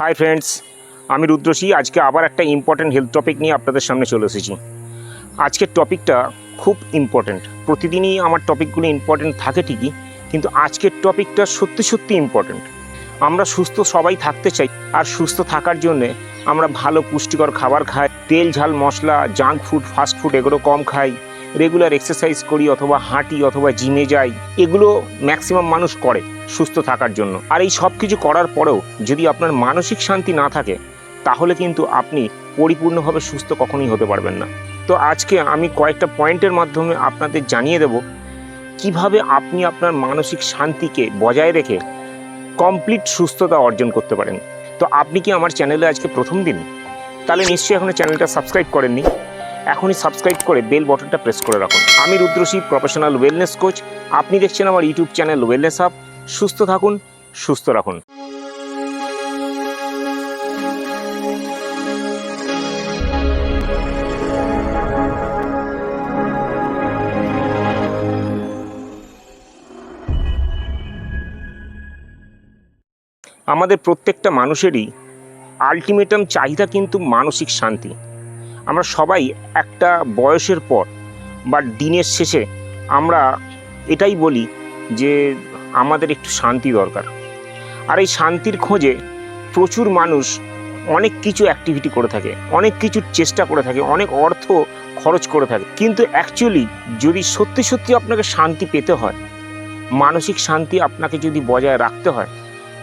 Hi friends আমি রুদ্রসী আজকে আবার একটা ইম্পর্ট্যান্ট হেলথ টপিক নিয়ে আপনাদের সামনে চলে এসেছি। আজকের টপিকটা খুব ইম্পর্ট্যান্ট প্রতিদিনই আমার টপিকগুলো ইম্পর্ট্যান্ট থাকে ঠিকই, কিন্তু আজকের টপিকটা সত্যি সত্যি ইম্পর্ট্যান্ট আমরা সুস্থ সবাই থাকতে চাই, আর সুস্থ থাকার জন্যে আমরা ভালো পুষ্টিকর খাবার খাই, তেল ঝাল মশলা জাঙ্ক ফুড ফাস্ট ফুড এগুলো কম খাই। রেগুলার এক্সারসাইজ করি অথবা হাঁটি অথবা জিমে যাই, এগুলো ম্যাক্সিমাম মানুষ করে সুস্থ থাকার জন্য। আর এই সব কিছু করার পরেও যদি আপনার মানসিক শান্তি না থাকে, তাহলে কিন্তু আপনি পরিপূর্ণভাবে সুস্থ কখনোই হতে পারবেন না। তো আজকে আমি কয়েকটা পয়েন্টের মাধ্যমে আপনাদের জানিয়ে দেব, কীভাবে আপনি আপনার মানসিক শান্তিকে বজায় রেখে কমপ্লিট সুস্থতা অর্জন করতে পারেন। তো আপনি কি আমার চ্যানেলে আজকে প্রথম দিন? তাহলে নিশ্চয়ই এখনও চ্যানেলটা সাবস্ক্রাইব করেননি। এখনই সাবস্ক্রাইব করে বেল বটনটা প্রেস করে রাখুন। আমি রুদ্রশী প্রফেশনাল ওয়েলনেস কোচ আপনি দেখছেন আমার ইউটিউব চ্যানেল ওয়েলনেস হাব সুস্থ থাকুন, সুস্থ রাখুন। আমাদের প্রত্যেকটা মানুষেরই আলটিমেটাম চাহিদা কিন্তু মানসিক শান্তি। আমরা সবাই একটা বয়সের পর বা দিনের শেষে আমরা এটাই বলি যে আমাদের একটু শান্তি দরকার। আর এই শান্তির খোঁজে প্রচুর মানুষ অনেক কিছু অ্যাক্টিভিটি করে থাকে, অনেক কিছুর চেষ্টা করে থাকে, অনেক অর্থ খরচ করে থাকে। কিন্তু অ্যাকচুয়ালি যদি সত্যি সত্যি আপনাকে শান্তি পেতে হয়, মানসিক শান্তি আপনাকে যদি বজায় রাখতে হয়,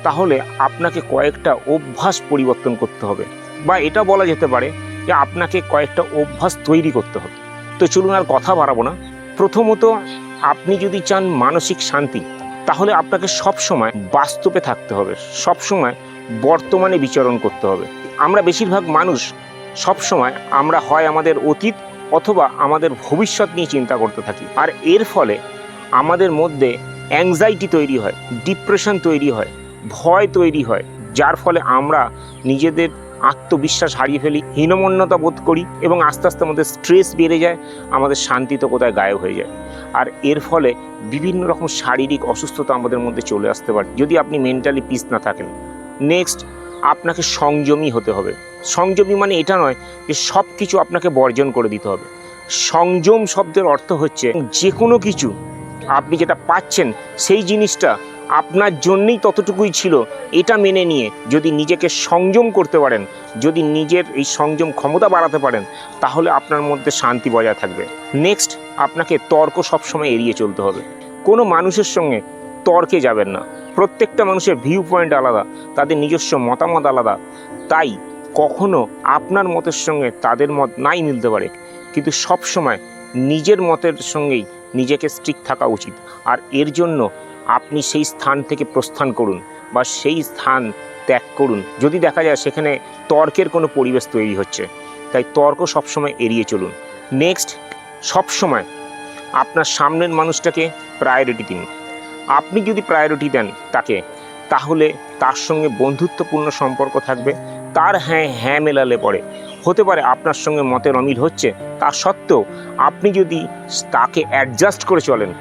তাহলে আপনাকে কয়েকটা অভ্যাস পরিবর্তন করতে হবে। বা এটা বলা যেতে পারে যে আপনাকে কয়েকটা অভ্যাস তৈরি করতে হবে। তো চলুন আর কথা বাড়াবো না। প্রথমত, আপনি যদি চান মানসিক শান্তি, তাহলে আপনাকে সব সময় বাস্তবে থাকতে হবে। সব সময় বর্তমানে বিচরণ করতে হবে। আমরা বেশিরভাগ মানুষ সব সময় আমরা হয় আমাদের অতীত অথবা আমাদের ভবিষ্যৎ নিয়ে চিন্তা করতে থাকি। আর এর ফলে আমাদের মধ্যে অ্যাংজাইটি তৈরি হয় ডিপ্রেশন তৈরি হয়, ভয় তৈরি হয়, যার ফলে আমরা নিজেদের আত্মবিশ্বাস হারিয়ে ফেলি, হীনমন্যতা বোধ করি এবং আস্তে আস্তে আমাদের স্ট্রেস বেড়ে যায়, আমাদের শান্তি তো কোথায় গায়েব হয়ে যায়। আর এর ফলে বিভিন্ন রকম শারীরিক অসুস্থতা আমাদের মধ্যে চলে আসতে পারে, যদি আপনি মেন্টালি পিস না থাকেন। নেক্সট আপনাকে সংযমী হতে হবে। সংযমী মানে এটা নয় যে সব কিছু আপনাকে বর্জন করে দিতে হবে। সংযম শব্দের অর্থ হচ্ছে যে কোনো কিছু, আপনি যেটা পাচ্ছেন, সেই জিনিসটা আপনার জন্যই ততটুকুই ছিল। এটা মেনে নিয়ে যদি নিজেকে সংযম করতে পারেন, যদি নিজের এই সংযম ক্ষমতা বাড়াতে পারেন, তাহলে আপনার মধ্যে শান্তি বজায় থাকবে। নেক্সট আপনাকে তর্ক সবসময় এড়িয়ে চলতে হবে। কোনো মানুষের সঙ্গে তর্কে যাবেন না। প্রত্যেকটা মানুষের ভিউ পয়েন্ট আলাদা, তাদের নিজস্ব মতামত আলাদা। তাই কখনো আপনার মতের সঙ্গে তাদের মত নাই মিলতে পারে। কিন্তু সব সময় নিজের মতের সঙ্গেই নিজেকে স্ট্রিক থাকা উচিত। আর এর জন্য আপনি সেই স্থান থেকে প্রস্থান করুন বা সেই স্থান ত্যাগ করুন। যদি দেখা যায় সেখানে তর্কের কোনো পরিবেশ তৈরি হচ্ছে, তাই তর্ক সবসময় এড়িয়ে চলুন। নেক্সট সবসময় আপনার সামনের মানুষটাকে প্রায়োরিটি দিন। আপনি যদি প্রায়োরিটি দেন তাকে, তাহলে তার সঙ্গে বন্ধুত্বপূর্ণ সম্পর্ক থাকবে। তার হ্যাঁ হ্যাঁ মেলালে পড়ে। হতে পারে আপনার সঙ্গে মতের অমিল হচ্ছে। তা সত্ত্বেও আপনি যদি তাকে অ্যাডজাস্ট করে চলেন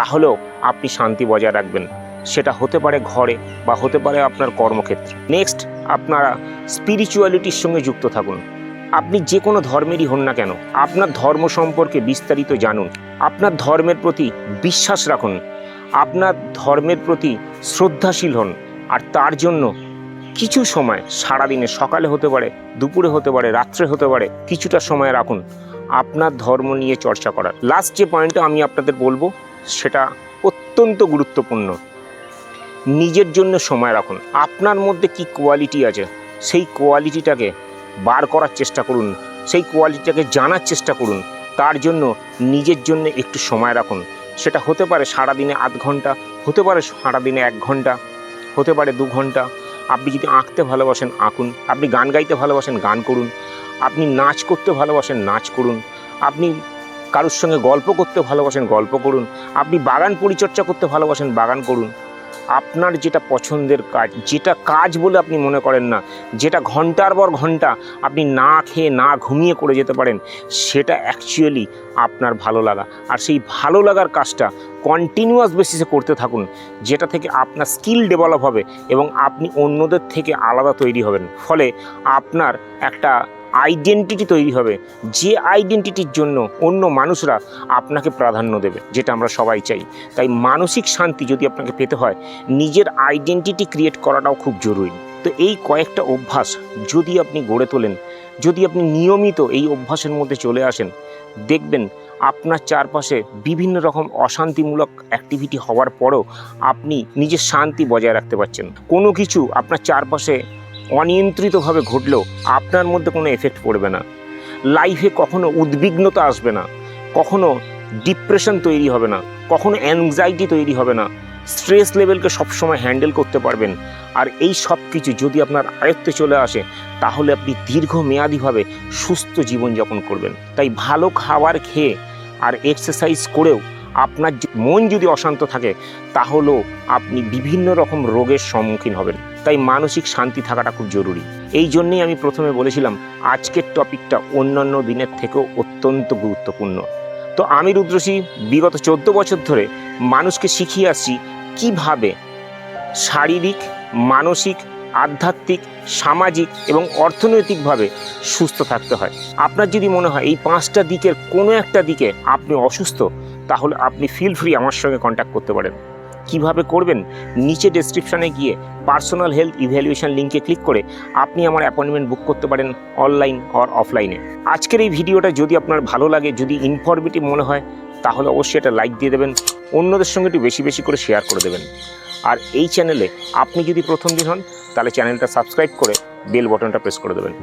তাহলেও আপনি শান্তি বজায় রাখবেন। সেটা হতে পারে ঘরে বা হতে পারে আপনার কর্মক্ষেত্রে। নেক্সট আপনারা স্পিরিচুয়ালিটির সঙ্গে যুক্ত থাকুন। আপনি যে কোনো ধর্মেরই হন না কেন, আপনার ধর্ম সম্পর্কে বিস্তারিত জানুন। আপনার ধর্মের প্রতি বিশ্বাস রাখুন। আপনার ধর্মের প্রতি শ্রদ্ধাশীল হন। আর তার জন্য কিছু সময় সারাদিনে, সকালে হতে পারে, দুপুরে হতে পারে, রাত্রে হতে পারে, কিছুটা সময় রাখুন। আপনার ধর্ম নিয়ে চর্চা করার। লাস্ট যে পয়েন্টটা আমি আপনাদের বলব সেটা অত্যন্ত গুরুত্বপূর্ণ। নিজের জন্য সময় রাখুন। আপনার মধ্যে কি কোয়ালিটি আছে, সেই কোয়ালিটিটাকে বার করার চেষ্টা করুন, সেই কোয়ালিটিটাকে জানার চেষ্টা করুন। তার জন্য নিজের জন্য একটু সময় রাখুন। সেটা হতে পারে সারাদিনে আধ ঘণ্টা, হতে পারে সারাদিনে এক ঘণ্টা, হতে পারে দু ঘণ্টা। আপনি যদি আঁকতে ভালোবাসেন, আঁকুন। আপনি গান গাইতে ভালোবাসেন, গান করুন। আপনি নাচ করতে ভালোবাসেন, নাচ করুন। আপনি কারোর সঙ্গে গল্প করতে ভালোবাসেন, গল্প করুন। আপনি বাগান পরিচর্যা করতে ভালোবাসেন, বাগান করুন। আপনার যেটা পছন্দের কাজ, যেটা কাজ বলে আপনি মনে করেন না, যেটা ঘণ্টার পর ঘণ্টা আপনি না খেয়ে, না ঘুমিয়ে করে যেতে পারেন, সেটা অ্যাকচুয়ালি আপনার ভালো লাগা। আর সেই ভালো লাগার কাজটা কন্টিনিউয়াস বেসিসে করতে থাকুন, যেটা থেকে আপনার স্কিল ডেভেলপ হবে এবং আপনি অন্যদের থেকে আলাদা তৈরি হবেন। ফলে আপনার একটা আইডেন্টিটি তৈরি হবে। যে আইডেন্টিটির জন্য অন্য মানুষরা আপনাকে প্রাধান্য দেবে, যেটা আমরা সবাই চাই। তাই মানসিক শান্তি যদি আপনাকে পেতে হয়, নিজের আইডেন্টিটি ক্রিয়েট করাটাও খুব জরুরি। তো এই কয়েকটা অভ্যাস যদি আপনি গড়ে তোলেন, যদি আপনি নিয়মিত এই অভ্যাসের মধ্যে চলে আসেন, দেখবেন আপনার চারপাশে বিভিন্ন রকম অশান্তিমূলক অ্যাক্টিভিটি হওয়ার পরেও আপনি নিজের শান্তি বজায় রাখতে পারছেন। কোনো কিছু আপনার চারপাশে অনিয়ন্ত্রিতভাবে ঘটলেও আপনার মধ্যে কোনো এফেক্ট পড়বে না। লাইফে কখনো উদ্বিগ্নতা আসবে না, কখনো ডিপ্রেশন তৈরি হবে না, কখনো অ্যাংজাইটি তৈরি হবে না। স্ট্রেস লেভেলকে সবসময় হ্যান্ডেল করতে পারবেন। আর এই সব কিছু যদি আপনার আয়ত্তে চলে আসে, তাহলে আপনি দীর্ঘমেয়াদীভাবে সুস্থ জীবনযাপন করবেন। তাই ভালো খাবার খেয়ে আর এক্সারসাইজ করেও আপনার মন যদি অশান্ত থাকে, তাহলেও আপনি বিভিন্ন রকম রোগের সম্মুখীন হবেন। তাই মানসিক শান্তি থাকাটা খুব জরুরি। এই জন্যেই আমি প্রথমে বলেছিলাম, আজকের টপিকটা অন্যান্য দিনের থেকেও অত্যন্ত গুরুত্বপূর্ণ। তো আমি রুদ্রসী বিগত চোদ্দ বছর ধরে মানুষকে শিখিয়ে আসছি কীভাবে শারীরিক, মানসিক, আধ্যাত্মিক, সামাজিক এবং অর্থনৈতিকভাবে সুস্থ থাকতে হয়। আপনার যদি মনে হয় এই পাঁচটা দিকের কোনো একটা দিকে আপনি অসুস্থ, তাহলে আপনি ফিল ফ্রি আমার সঙ্গে কন্ট্যাক্ট করতে পারেন। কীভাবে করবেন, নিচে ডেসক্রিপশনে গিয়ে পার্সোনাল হেলথ ইভ্যালুয়েশন লিঙ্কে ক্লিক করে আপনি আমার অ্যাপয়েন্টমেন্ট বুক করতে পারেন অনলাইন অর অফলাইনে আজকের এই ভিডিওটা যদি আপনার ভালো লাগে, যদি ইনফরমেটিভ মনে হয়, তাহলে অবশ্যই এটা লাইক দিয়ে দেবেন, অন্যদের সঙ্গে একটু বেশি বেশি করে শেয়ার করে দেবেন। আর এই চ্যানেলে আপনি যদি প্রথম দিন হন, তাহলে চ্যানেলটা সাবস্ক্রাইব করে বেল বটনটা প্রেস করে দেবেন।